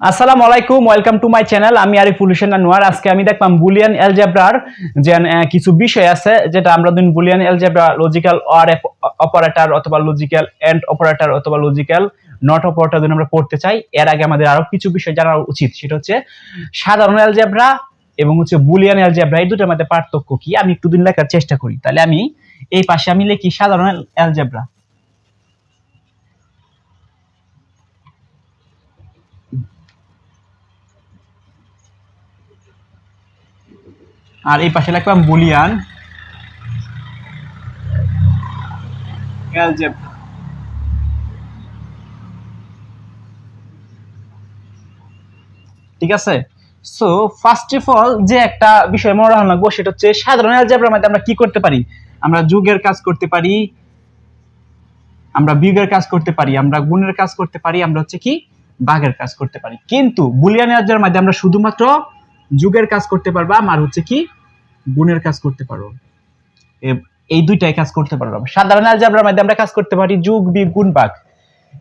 আসসালামু আলাইকুম welcome to my channel আমি আরিফুল হোসেন আনোয়ার আজকে আমি দেখলাম বুলিয়ান অ্যালজেব্রার যে কিছু বিষয় আছে যেটা আমরা দিন Boolean algebra logical or operator অথবা লজিক্যাল এন্ড অপারেটর অথবা লজিক্যাল নট অপারেটর যদি আমরা পড়তে চাই। এর আগে আমাদের আরও কিছু বিষয় জানা উচিত, সেটা হচ্ছে সাধারণ অ্যালজেব্রা এবং হচ্ছে বুলিয়ান অ্যালজেব্রা এই দুটোর মধ্যে পার্থক্য কি? আমি একটু দিন লেখার চেষ্টা করি। তাহলে আমি এই পাশে আমি লিখি সাধারণ অ্যালজেব্রা আর এই পাশে লিখলাম বুলিয়ান। অ্যালজেব্রা ঠিক আছে? সো ফার্স্ট অফ অল যে একটা বিষয় মনে রাখা লাগবো সেটা হচ্ছে সাধারণ অ্যালজেব্রার মধ্যে আমরা কি করতে পারি? আমরা যুগের কাজ করতে পারি আমরা বিয়োগের কাজ করতে পারি আমরা গুণের কাজ করতে পারি আমরা হচ্ছে কি? বাঘের কাজ করতে পারি। কিন্তু বুলিয়ান অ্যালজেব্রার মধ্যে আমরা শুধুমাত্র যুগের কাজ করতে পারব আর হচ্ছে কি? গুণের কাজ করতে পারব এ- এই দুইটাই কাজ করতে পারব সাধারণ অ্যালজেব্রার মধ্যে আমরা কাজ করতে পারি যুগ, বিয়োগ, গুণ বাঘ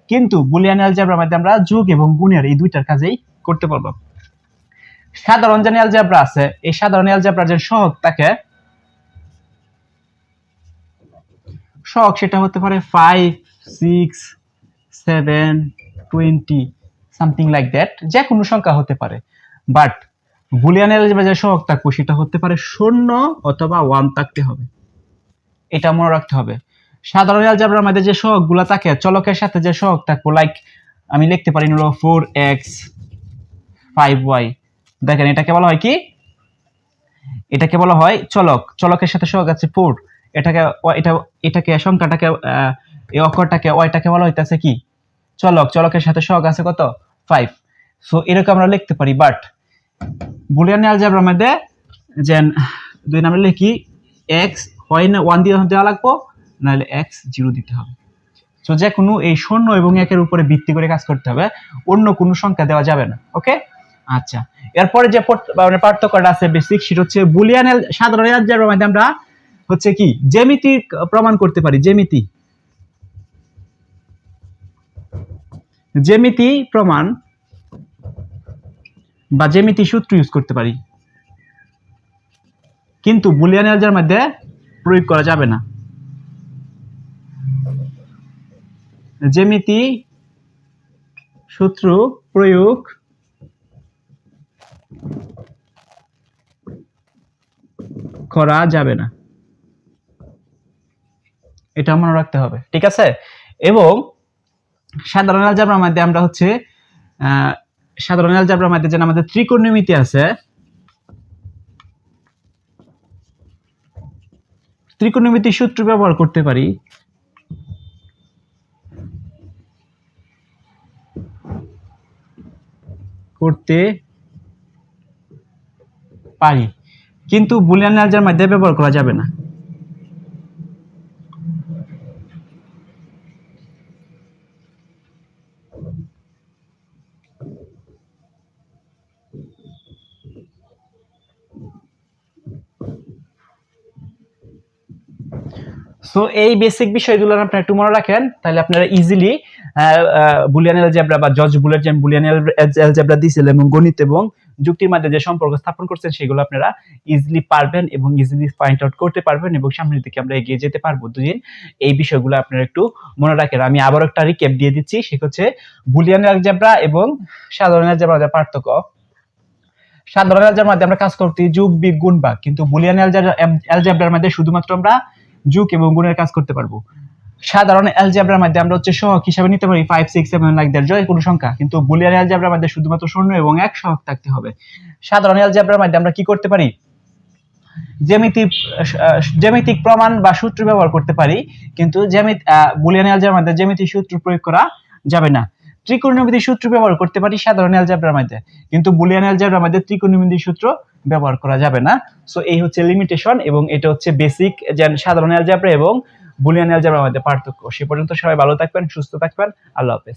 কিন্তু বুলিয়ান অ্যালজেব্রার মধ্যে আমরা যুগ এবং গুণের এই দুইটার কাজেই করতে পারব। সাধারণ যে অ্যালজেব্রা আছে, এই সাধারণ অ্যালজেব্রার যে সহগ থাকে সহগ সেটা হতে পারে five six seven twenty something like that যে কোনো সংখ্যা হতে পারে। বাট বুলিয়ান অ্যালজেব্রা যে সহগ থাকব সেটা হতে পারে শূন্য অথবা ওয়ান থাকতে হবে। এটা মনে রাখতে হবে। সাধারণ অ্যালজেব্রার মধ্যে যে সহগগুলো থাকে, চলকের সাথে যে সহগ থাকব লাইক আমি লিখতে পারি হলো ফোর এক্স ফাইভ ওয়াই দেখেন, এটাকে বলা হয় কি? এটাকে বলা হয় চলক। চলকের সাথে সহগ আছে ফোর এটাকে, এটা, এটাকে, সংখ্যাটাকে এই অক্ষরটাকে ওয়াইটাকে বলা হইতাছে কি? চলক। চলকের সাথে সহগ আছে কত? ফাইভ সো এরকম আমরা লিখতে পারি বাট বুলিয়ান অ্যালজেব্রার মধ্যে যে দুই নাম্বার লিখি এক্স হয় না ওয়ান দিয়ে দেওয়া লাগবো, নাহলে এক্স জিরো দিতে হবে। তো যে কোনো এই শূন্য এবং একের উপরে ভিত্তি করে কাজ করতে হবে, অন্য কোনো সংখ্যা দেওয়া যাবে না ওকে আচ্ছা এরপরে যে মানে পার্থক্যটা আছে বেসিক সেটা হচ্ছে বুলিয়ান সাধারণ অ্যালজেব্রার মধ্যে আমরা হচ্ছে কি, জ্যামিতি প্রমাণ করতে পারি, জ্যামিতি। জ্যামিতি প্রমাণ বা জ্যামিতি সূত্র ইউজ করতে পারি। কিন্তু বুলিয়ান অ্যালজেব্রার মধ্যে প্রয়োগ করা যাবে না। জ্যামিতি সূত্র প্রয়োগ করা যাবে না। এটা মনে রাখতে হবে, ঠিক আছে? এবং সাধারণ অ্যালজেব্রার মধ্যে আমরা হচ্ছে সাধারণ অ্যালজেব্রার মধ্যে যেন আমাদের ত্রিকোণমিতি আছে, ত্রিকোণমিতি সূত্র ব্যবহার করতে পারি। করতে পারি। কিন্তু বুলিয়ান অ্যালজের মধ্যে ব্যবহার করা যাবে না। সো এই বেসিক বিষয়গুলো আপনারা একটু মনে রাখেন, তাহলে আপনারা ইজিলি বুলিয়ান অ্যালজেব্রা বা জর্জ বুলেট যে বুলিয়ান অ্যালজেব্রা দিয়েছিলেন এবং গণিত এবং যুক্তির মধ্যে যে সম্পর্ক স্থাপন করছেন, সেগুলো আপনারা ইজিলি পারবেন এবং ইজিলি ফাইন্ড আউট করতে পারবেন এবং সামনের দিকে আমরা এগিয়ে যেতে পারব। দুদিন এই বিষয়গুলো আপনারা একটু মনে রাখেন। আমি আবার একটা রিক্যাপ দিয়ে দিচ্ছি সে হচ্ছে বুলিয়ান অ্যালজেব্রা এবং সাধারণ অ্যালজেব্রা পার্থক্য। সাধারণ অ্যালজেব্রার মধ্যে আমরা কাজ করতে যুগ বিগ গুণ ভাগ কিন্তু বুলিয়ান অ্যালজেব্রার মধ্যে শুধুমাত্র আমরা যুগ এবং গুণের কাজ করতে পারব। সাধারণ অ্যালজেব্রার মধ্যে আমরা হচ্ছে সহগ হিসাবে নিতে পারি five six seven like that জয় কোনো সংখ্যা। কিন্তু বুলিয়ান অ্যালজেব্রার মধ্যে শুধুমাত্র শূন্য এবং এক সহগ থাকতে হবে। সাধারণ অ্যালজেব্রার মধ্যে আমরা কি করতে পারি? জ্যামিতি আহ, জ্যামিতিক প্রমাণ বা সূত্র ব্যবহার করতে পারি কিন্তু জ্যামিত বুলিয়ান অ্যালজেব্রার মধ্যে জ্যামিতি সূত্র প্রয়োগ করা যাবে না। ত্রিকোণমিতি সূত্র ব্যবহার করতে পারি সাধারণ অ্যালজেব্রার মধ্যে কিন্তু বুলিয়ান অ্যালজেব্রার মধ্যে ত্রিকোণমিতি সূত্র ব্যবহার করা যাবে না। সো এই হচ্ছে লিমিটেশন এবং এটা হচ্ছে বেসিক যেন সাধারণ অ্যালজাবরা এবং বুলিয়ান অ্যালজেব্রার মধ্যে পার্থক্য। সে পর্যন্ত সবাই ভালো থাকবেন, সুস্থ থাকবেন। আল্লাহ হাফেজ।